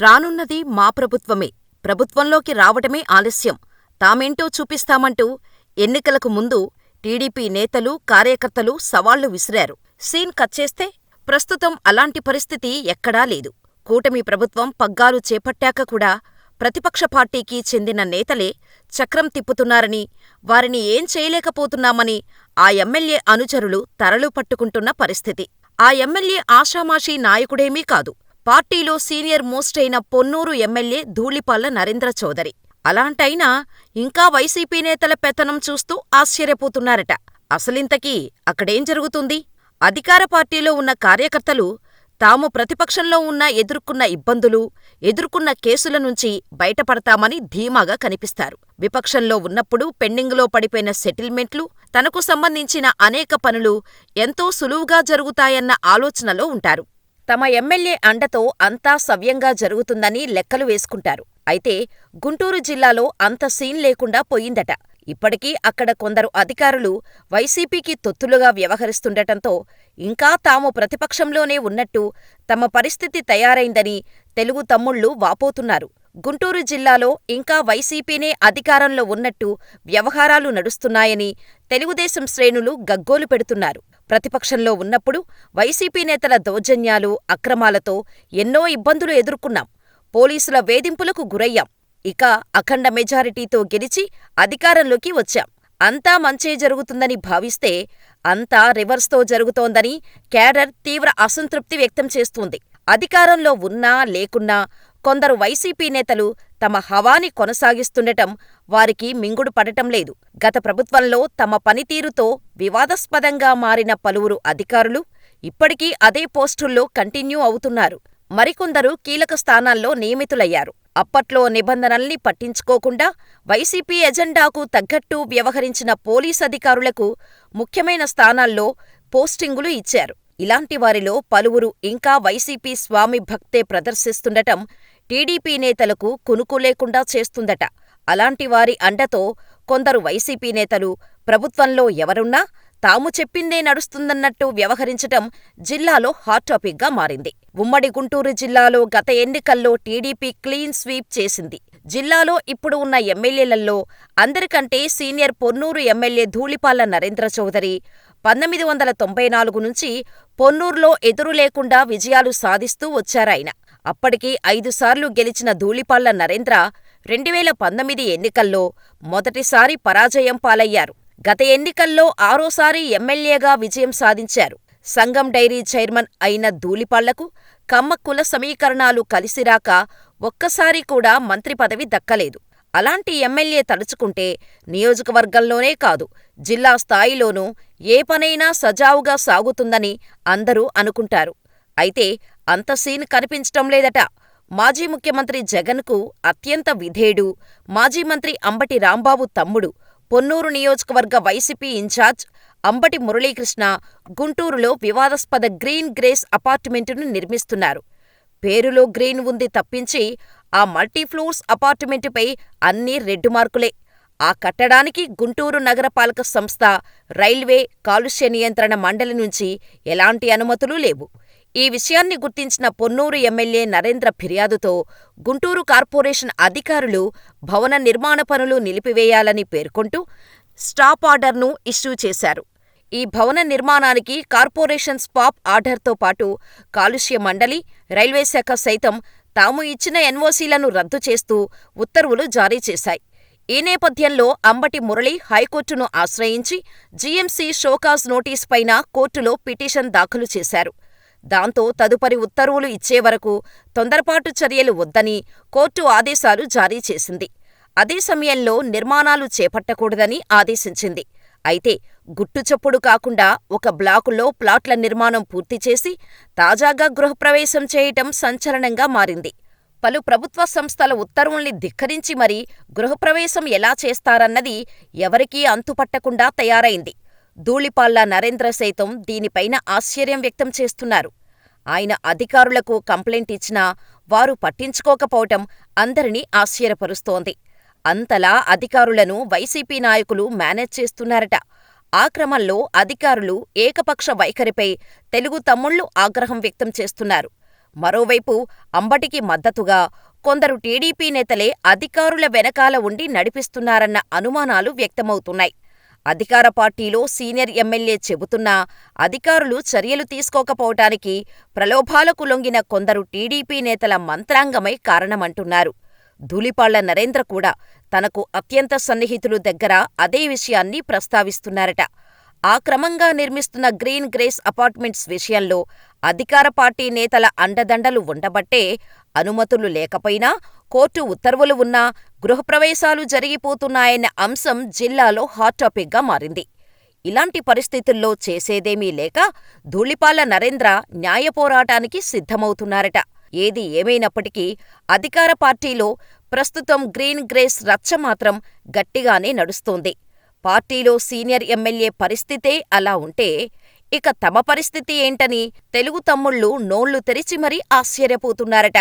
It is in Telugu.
రానున్నది మా ప్రభుత్వమే. ప్రభుత్వంలోకి రావటమే ఆలస్యం. తామేంటో చూపిస్తామంటూ ఎన్నికలకు ముందు టీడీపీ నేతలు, కార్యకర్తలు సవాళ్ళు విసిరారు. సీన్ కట్ చేస్తే ప్రస్తుతం అలాంటి పరిస్థితి ఎక్కడా లేదు. కూటమి ప్రభుత్వం పగ్గాలు చేపట్టాక కూడా ప్రతిపక్ష పార్టీకి చెందిన నేతలే చక్రం తిప్పుతున్నారని, వారిని ఏం చేయలేకపోతున్నామని ఆ ఎమ్మెల్యే అనుచరులు తరలు పట్టుకుంటున్న పరిస్థితి. ఆ ఎమ్మెల్యే ఆషామాషీ నాయకుడేమీ కాదు. పార్టీలో సీనియర్ మోస్ట్ అయిన పొన్నూరు ఎమ్మెల్యే ధూళిపాళ్ళ నరేంద్ర చౌదరి. అలాంటైనా ఇంకా వైసీపీ నేతల పెత్తనం చూస్తూ ఆశ్చర్యపోతున్నారట. అసలింతకీ అక్కడేం జరుగుతుంది? అధికార పార్టీలో ఉన్న కార్యకర్తలు తాము ప్రతిపక్షంలో ఉన్నా ఎదుర్కొన్న ఇబ్బందులు, ఎదుర్కొన్న కేసుల నుంచి బయటపడతామని ధీమాగా కనిపిస్తారు. విపక్షంలో ఉన్నప్పుడు పెండింగులో పడిపోయిన సెటిల్మెంట్లు, తనకు సంబంధించిన అనేక పనులు ఎంతో సులువుగా జరుగుతాయన్న ఆలోచనలో ఉంటారు. తమ ఎమ్మెల్యే అండతో అంతా సవ్యంగా జరుగుతుందని లెక్కలు వేసుకుంటారు. అయితే గుంటూరు జిల్లాలో అంత సీన్ లేకుండా పోయిందట. ఇప్పటికీ అక్కడ కొందరు అధికారులు వైసీపీకి తొత్తులుగా వ్యవహరిస్తుండటంతో ఇంకా తాము ప్రతిపక్షంలోనే ఉన్నట్టు తమ పరిస్థితి తయారైందని తెలుగు తమ్ముళ్ళు వాపోతున్నారు. గుంటూరు జిల్లాలో ఇంకా వైసీపీనే అధికారంలో ఉన్నట్టు వ్యవహారాలు నడుస్తున్నాయని తెలుగుదేశం శ్రేణులు గగ్గోలు పెడుతున్నారు. ప్రతిపక్షంలో ఉన్నప్పుడు వైసీపీ నేతల దౌర్జన్యాలు, అక్రమాలతో ఎన్నో ఇబ్బందులు ఎదుర్కొన్నాం. పోలీసుల వేధింపులకు గురయ్యాం. ఇక అఖండ మెజారిటీతో గెలిచి అధికారంలోకి వచ్చాం. అంతా మంచే జరుగుతుందని భావిస్తే అంతా రివర్స్తో జరుగుతోందని కేడర్ తీవ్ర అసంతృప్తి వ్యక్తం చేస్తోంది. అధికారంలో ఉన్నా లేకున్నా కొందరు వైసీపీ నేతలు తమ హవాని కొనసాగిస్తుండటం వారికి మింగుడు పడటం లేదు. గత ప్రభుత్వంలో తమ పనితీరుతో వివాదాస్పదంగా మారిన పలువురు అధికారులు ఇప్పటికీ అదే పోస్టుల్లో కంటిన్యూ అవుతున్నారు. మరికొందరు కీలక స్థానాల్లో నియమితులయ్యారు. అప్పట్లో నిబంధనల్ని పట్టించుకోకుండా వైసీపీ ఎజెండాకు తగ్గట్టు వ్యవహరించిన పోలీసధికారులకు ముఖ్యమైన స్థానాల్లో పోస్టింగులు ఇచ్చారు. ఇలాంటి వారిలో పలువురు ఇంకా వైసీపీ స్వామి భక్తే ప్రదర్శిస్తుండటం టీడీపీ నేతలకు కునుకు లేకుండా చేస్తుందట. అలాంటి వారి అండతో కొందరు వైసీపీ నేతలు ప్రభుత్వంలో ఎవరున్నా తాము చెప్పిందే నడుస్తుందన్నట్టు వ్యవహరించటం జిల్లాలో హాట్ టాపిక్గా మారింది. ఉమ్మడి గుంటూరు జిల్లాలో గత ఎన్నికల్లో టీడీపీ క్లీన్ స్వీప్ చేసింది. జిల్లాలో ఇప్పుడు ఉన్న ఎమ్మెల్యేలలో అందరికంటే సీనియర్ పొన్నూరు ఎమ్మెల్యే ధూళిపాల నరేంద్ర చౌదరి పంతొమ్మిది వందల తొంభై నాలుగు నుంచి పొన్నూరులో ఎదురు లేకుండా విజయాలు సాధిస్తూ వచ్చారాయన. అప్పటికి ఐదుసార్లు గెలిచిన ధూళిపాళ్ళ నరేంద్ర రెండువేల పంతొమ్మిది ఎన్నికల్లో మొదటిసారి పరాజయం పాలయ్యారు. గత ఎన్నికల్లో ఆరోసారి ఎమ్మెల్యేగా విజయం సాధించారు. సంగం డైరీ చైర్మన్ అయిన ధూళిపాళ్ళకు కమ్మ కుల సమీకరణాలు కలిసిరాక ఒక్కసారి కూడా మంత్రి పదవి దక్కలేదు. అలాంటి ఎమ్మెల్యే తలుచుకుంటే నియోజకవర్గంలోనే కాదు జిల్లా స్థాయిలోనూ ఏ పనైనా సజావుగా సాగుతుందని అందరూ అనుకుంటారు. అయితే అంత సీన్ కనిపించటం లేదట. మాజీ ముఖ్యమంత్రి జగన్కు అత్యంత విధేయుడు, మాజీ మంత్రి అంబటి రాంబాబు తమ్ముడు, పొన్నూరు నియోజకవర్గ వైసీపీ ఇన్ఛార్జ్ అంబటి మురళీకృష్ణ గుంటూరులో వివాదాస్పద గ్రీన్ గ్రేస్ అపార్ట్మెంటును నిర్మిస్తున్నారు. పేరులో గ్రీన్ ఉంది తప్పించి ఆ మల్టీఫ్లోర్స్ అపార్ట్మెంటుపై అన్నీ రెడ్ మార్కులే. ఆ కట్టడానికి గుంటూరు నగరపాలక సంస్థ, రైల్వే, కాలుష్య నియంత్రణ మండలి నుంచి ఎలాంటి అనుమతులూ లేవు. ఈ విషయాన్ని గుర్తించిన పొన్నూరు ఎమ్మెల్యే నరేంద్ర ఫిర్యాదుతో గుంటూరు కార్పొరేషన్ అధికారులు భవన నిర్మాణ పనులు నిలిపివేయాలని పేర్కొంటూ స్టాప్ ఆర్డర్ను ఇష్యూ చేశారు. ఈ భవన నిర్మాణానికి కార్పొరేషన్ స్పాప్ ఆర్డర్తో పాటు కాలుష్య మండలి, రైల్వేశాఖ సైతం తాము ఇచ్చిన ఎన్ఓసీలను రద్దు చేస్తూ ఉత్తర్వులు జారీ చేశాయి. ఈ నేపథ్యంలో అంబటి మురళి హైకోర్టును ఆశ్రయించి జీఎంసీ షోకాజ్ నోటీసుపైన కోర్టులో పిటిషన్ దాఖలు చేశారు. దాంతో తదుపరి ఉత్తర్వులు ఇచ్చేవరకు తొందరపాటు చర్యలు వద్దని కోర్టు ఆదేశాలు జారీ చేసింది. అదే సమయంలో నిర్మాణాలు చేపట్టకూడదని ఆదేశించింది. అయితే గుట్టుచప్పుడు కాకుండా ఒక బ్లాకులో ప్లాట్ల నిర్మాణం పూర్తి చేసి తాజాగా గృహప్రవేశం చేయటం సంచలనంగా మారింది. పలు ప్రభుత్వ సంస్థల ఉత్తర్వుల్ని ధిక్కరించి మరీ గృహప్రవేశం ఎలా చేస్తారన్నది ఎవరికీ అంతుపట్టకుండా తయారైంది. ధూళిపాళ్ళ నరేంద్ర సైతం దీనిపైన ఆశ్చర్యం వ్యక్తం చేస్తున్నారు. ఆయన అధికారులకు కంప్లైంట్ ఇచ్చినా వారు పట్టించుకోకపోవటం అందరినీ ఆశ్చర్యపరుస్తోంది. అంతలా అధికారులను వైసీపీ నాయకులు మేనేజ్ చేస్తున్నారట. ఆ క్రమంలో అధికారులు ఏకపక్ష వైఖరిపై తెలుగు తమ్ముళ్ళు ఆగ్రహం వ్యక్తం చేస్తున్నారు. మరోవైపు అంబటికి మద్దతుగా కొందరు టీడీపీ నేతలే అధికారుల వెనకాల ఉండి నడిపిస్తున్నారన్న అనుమానాలు వ్యక్తమవుతున్నాయి. అధికార పార్టీలో సీనియర్ ఎమ్మెల్యే చెబుతున్నా అధికారులు చర్యలు తీసుకోకపోవటానికి ప్రలోభాలకు లొంగిన కొందరు టీడీపీ నేతల మంత్రాంగమే కారణమంటున్నారు. ధూళిపాళ్ళ నరేంద్ర కూడా తనకు అత్యంత సన్నిహితులు దగ్గర అదే విషయాన్ని ప్రస్తావిస్తున్నారట. ఆ క్రమంగా నిర్మిస్తున్న గ్రీన్ గ్రేస్ అపార్ట్మెంట్స్ విషయంలో అధికార పార్టీ నేతల అండదండలు ఉండబట్టే అనుమతులు లేకపోయినా, కోర్టు ఉత్తర్వులు ఉన్నా గృహప్రవేశాలు జరిగిపోతున్నాయన్న అంశం జిల్లాలో హాట్ టాపిక్గా మారింది. ఇలాంటి పరిస్థితుల్లో చేసేదేమీ లేక ధూళిపాల నరేంద్ర న్యాయ పోరాటానికి సిద్ధమవుతున్నారట. ఏది ఏమైనప్పటికీ అధికార పార్టీలో ప్రస్తుతం గ్రీన్ గ్రేస్ రచ్చ మాత్రం గట్టిగానే నడుస్తోంది. పార్టీలో సీనియర్ ఎమ్మెల్యే పరిస్థితే అలా ఉంటే, ఇక తమ పరిస్థితి ఏంటని తెలుగు తమ్ముళ్ళు నోళ్ళు తెరిచి మరీ ఆశ్చర్యపోతున్నారట.